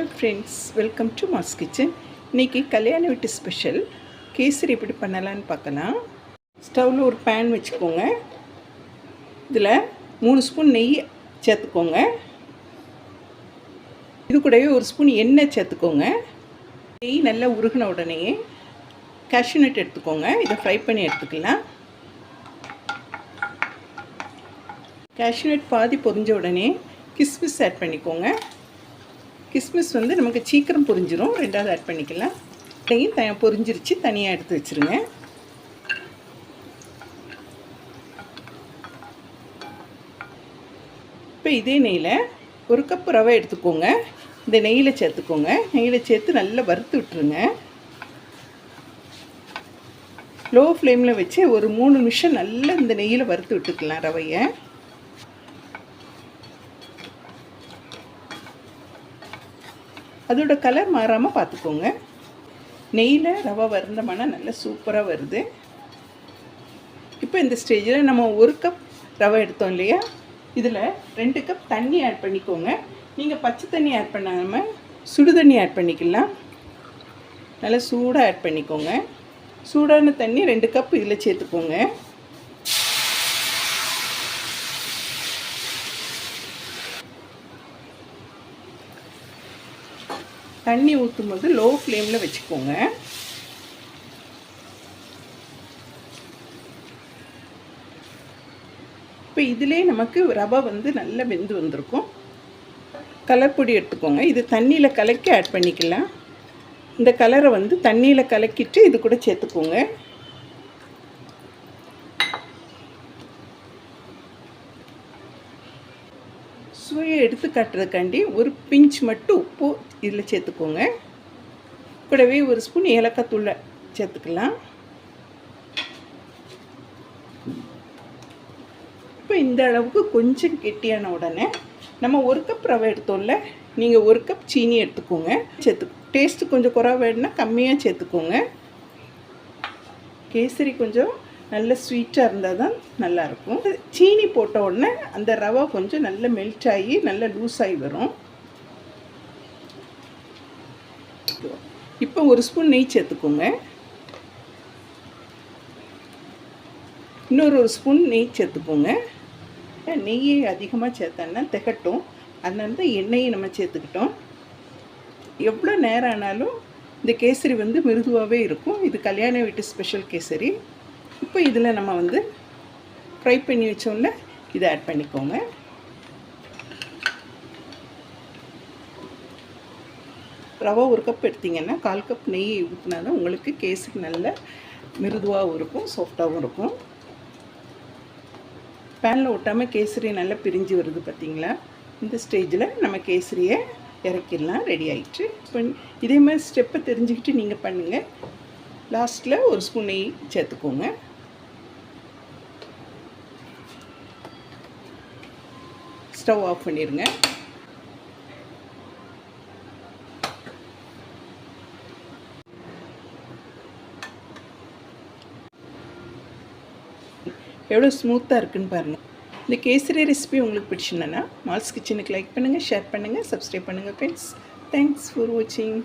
Hello friends welcome to mass kitchen இன்றைக்கி கல்யாண வீட்டு ஸ்பெஷல் கேசரி எப்படி பண்ணலான்னு பார்க்கலாம். ஸ்டவ்வில் ஒரு பேன் வச்சுக்கோங்க. இதில் மூணு ஸ்பூன் நெய் சேர்த்துக்கோங்க. இது கூடவே ஒரு ஸ்பூன் எண்ணெய் சேர்த்துக்கோங்க. நெய் நல்லா உருகின உடனே cashew எடுத்துக்கோங்க. இதை ஃப்ரை பண்ணி எடுத்துக்கலாம். Cashew பாதி பொரிஞ்ச உடனே கிஸ்மிஸ் ஆட் பண்ணிக்கோங்க. கிஸ்மிஸ் வந்து நமக்கு சீக்கிரம் பொரிஞ்சிரும். ரெண்டாவது ஆட் பண்ணிக்கலாம். இதையும் த பொரிஞ்சிருச்சு. தனியாக எடுத்து வச்சுருங்க. இப்போ இதே நெய்யில் ஒரு கப் ரவை எடுத்துக்கோங்க. இந்த நெய்யில் சேர்த்துக்கோங்க. நெய்யில் சேர்த்து நல்லா வறுத்து விட்டுருங்க. லோ ஃப்ளேமில் வச்சு ஒரு மூணு நிமிஷம் நல்லா இந்த நெய்யில் வறுத்து விட்டுக்கலாம் ரவையை. அதோட கலர் மாறாமல் பார்த்துக்கோங்க. நெய்யில் ரவை வருந்தமான நல்லா சூப்பராக வருது. இப்போ இந்த ஸ்டேஜில் நம்ம ஒரு கப் ரவை எடுத்தோம் இல்லையா? இதில் ரெண்டு கப் தண்ணி ஆட் பண்ணிக்கோங்க. நீங்கள் பச்சை தண்ணி ஆட் பண்ணாமல் சுடு தண்ணி ஆட் பண்ணிக்கலாம். நல்லா சூடாக ஆட் பண்ணிக்கோங்க. சூடான தண்ணி ரெண்டு கப் இதில் சேர்த்துக்கோங்க. தண்ணி ஊற்றும் போது லோ ஃப்ளேமில் வச்சுக்கோங்க. இப்போ இதிலே நமக்கு ரவை வந்து நல்லா வெந்து வந்திருக்கும். கலர் பொடி எடுத்துக்கோங்க. இது தண்ணியில் கலக்கி ஆட் பண்ணிக்கலாம். இந்த கலரை வந்து தண்ணியில் கலக்கிட்டு இது கூட சேர்த்துக்கோங்க. சுவையை எடுத்து காட்டுறதுக்காண்டி ஒரு பிஞ்ச் மட்டும் உப்பு இதில் சேர்த்துக்கோங்க. கூடவே ஒரு ஸ்பூன் ஏலக்காய் தூளை சேர்த்துக்கலாம். இப்போ இந்த அளவுக்கு கொஞ்சம் கெட்டியான உடனே நம்ம ஒரு கப் ரவை எடுத்தோம்ல நீங்கள் ஒரு கப் சீனி எடுத்துக்கோங்க. சேர்த்து டேஸ்ட்டு கொஞ்சம் குறை வேணுன்னா கம்மியாக சேர்த்துக்கோங்க. கேசரி கொஞ்சம் நல்ல ஸ்வீட்டாக இருந்தால் தான் நல்லாயிருக்கும் சீனி போட்ட உடனே அந்த ரவை கொஞ்சம் நல்ல மெல்ட் ஆகி நல்ல லூஸ் ஆகி வரும். இப்போ ஒரு ஸ்பூன் நெய் சேர்த்துக்கோங்க. இன்னொரு ஒரு ஸ்பூன் நெய் சேர்த்துக்கோங்க. நெய்யை அதிகமாக சேர்த்தோன்னா திகட்டும். அதனால தான் எண்ணெயை நம்ம சேர்த்துக்கிட்டோம். எவ்வளோ நேரம் ஆனாலும் இந்த கேசரி வந்து மிருதுவாகவே இருக்கும். இது கல்யாண வீட்டு ஸ்பெஷல் கேசரி. இப்போ இதில் நம்ம வந்து ஃப்ரை பண்ணி வச்சோம்ல இதை ஆட் பண்ணிக்கோங்க. ரவை ஒரு கப் எடுத்திங்கன்னா கால் கப் நெய் ஊற்றினா தான் உங்களுக்கு கேசரி நல்ல மிருதுவாகவும் இருக்கும் சாஃப்டாகவும் இருக்கும். பேனில் ஒட்டாமல் கேசரி நல்லா பிரிஞ்சு வருது பார்த்திங்களா இந்த ஸ்டேஜில் நம்ம கேசரியை இறக்கிடலாம் ரெடி ஆகிட்டு இப்போ இதே மாதிரி ஸ்டெப்பை தெரிஞ்சுக்கிட்டு நீங்கள் பண்ணுங்கள் லாஸ்ட்டில் ஒரு ஸ்பூன் நெய் சேர்த்துக்கோங்க. ஸ்டவ் ஆஃப் பண்ணிடுங்க. எவ்வளோ ஸ்மூத்தாக இருக்குன்னு பாருங்கள் இந்த கேசரி ரெசிபி உங்களுக்கு பிடிச்சிருந்தேன்னா மால்ஸ் கிச்சனுக்கு லைக் பண்ணுங்கள் ஷேர் பண்ணுங்கள் சப்ஸ்கிரைப் பண்ணுங்கள் ஃப்ரெண்ட்ஸ் தேங்க்ஸ் ஃபார் வாட்சிங்